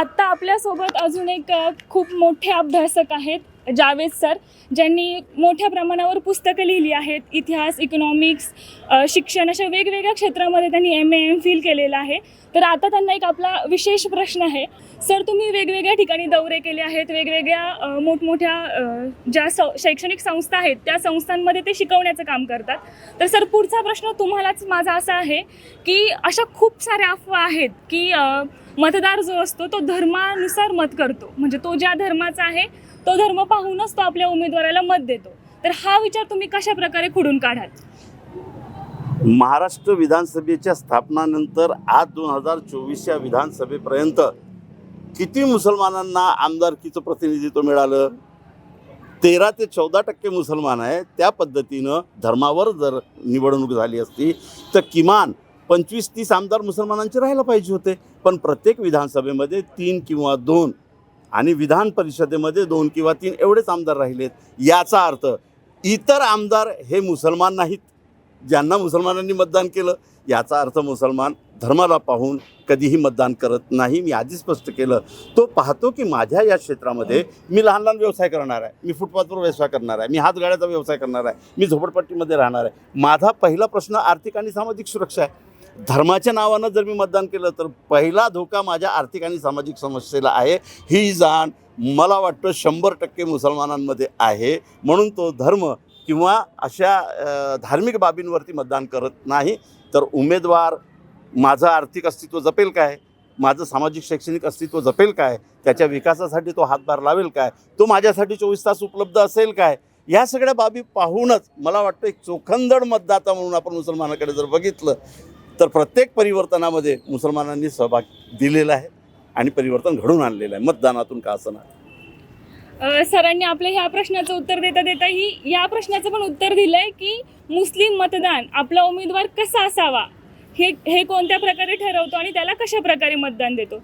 आत्ता आपल्यासोबत अजून एक खूप मोठे अभ्यासक आहेत जावेद सर ज्यांनी मोठ्या प्रमाणावर पुस्तकं लिहिली आहेत इतिहास इकॉनॉमिक्स शिक्षण अशा वेगवेगळ्या क्षेत्रामध्ये त्यांनी एम ए एम फील केलेलं आहे. तर आता त्यांना एक आपला विशेष प्रश्न आहे. सर तुम्ही वेगवेगळ्या ठिकाणी दौरे केले आहेत वेगवेगळ्या मोठमोठ्या ज्या सौ शैक्षणिक संस्था आहेत त्या संस्थांमध्ये ते शिकवण्याचं काम करतात. तर सर पुढचा प्रश्न तुम्हालाच माझा असा आहे की अशा खूप साऱ्या अफवा आहेत की मतदार जो असतो तो धर्मानुसार मत करतो. म्हणजे तो ज्या धर्माचा आहे तो धर्म पाहूनच तो आपल्या उमेदवाराला मत देतो. तर हा विचार तुम्ही कशा प्रकारे खुडून काढाल? महाराष्ट्र विधानसभेच्या स्थापनानंतर आज दोन हजार चोवीसच्या विधानसभेपर्यंत किती मुसलमानांना आमदारकीचं प्रतिनिधित्व मिळालं? तेरा ते चौदा टक्के मुसलमान आहे त्या पद्धतीनं धर्मावर जर निवडणूक झाली असती तर किमान पंचवीस तीस आमदार मुसलमानांचे राहायला पाहिजे होते. पण प्रत्येक विधानसभेमध्ये तीन किंवा दोन आणि विधान परिषदेमध्ये दोन किंवा तीन एवढेच आमदार राहिलेत याचा अर्थ इतर आमदार हे मुसलमान नाहीत ज्यांना मुसलमानांनी मतदान केलं. याचा अर्थ मुसलमान धर्माला पाहून कधीही मतदान करत नाही मी आधी स्पष्ट केलं. तो पाहतो की माझ्या या क्षेत्रामध्ये मी लहान लहान व्यवसाय करणार आहे. मी फुटपाथवर व्यवसाय करणार आहे. मी हातगाड्याचा व्यवसाय करणार आहे. मी झोपडपट्टीमध्ये राहणार आहे. माझा पहिला प्रश्न आर्थिक आणि सामाजिक सुरक्षा आहे. धर्माच्या नावानं जर मी मतदान केलं तर पहिला धोका माझ्या आर्थिक आणि सामाजिक समस्येला आहे. ही जाण मला वाटतं शंभर टक्के मुसलमानांमध्ये आहे. म्हणून तो धर्म किंवा अशा धार्मिक बाबींवरती मतदान करत नाही. तर उमेदवार माझं आर्थिक अस्तित्व जपेल काय? माझं सामाजिक शैक्षणिक अस्तित्व जपेल काय? त्याच्या विकासासाठी तो हातभार लावेल काय? तो माझ्यासाठी चोवीस तास उपलब्ध असेल काय? या सगळ्या बाबी पाहूनच मला वाटतं एक चोखंदड मतदाता म्हणून आपण मुसलमानाकडे जर बघितलं तर प्रत्येक परिवर्तनामध्ये मुसलमानांनी सहभाग दिलेला आहे आणि परिवर्तन घडून आणलेलं आहे. मतदानातून का असं सरांनी आपल्या ह्या प्रश्नाचं उत्तर देता देता ही या प्रश्नाचं पण उत्तर दिलंय की मुस्लिम मतदान आपला उमेदवार कसा असावा? हे हे कोणत्या प्रकारे ठरवतो आणि त्याला कशा प्रकारे मतदान देतो?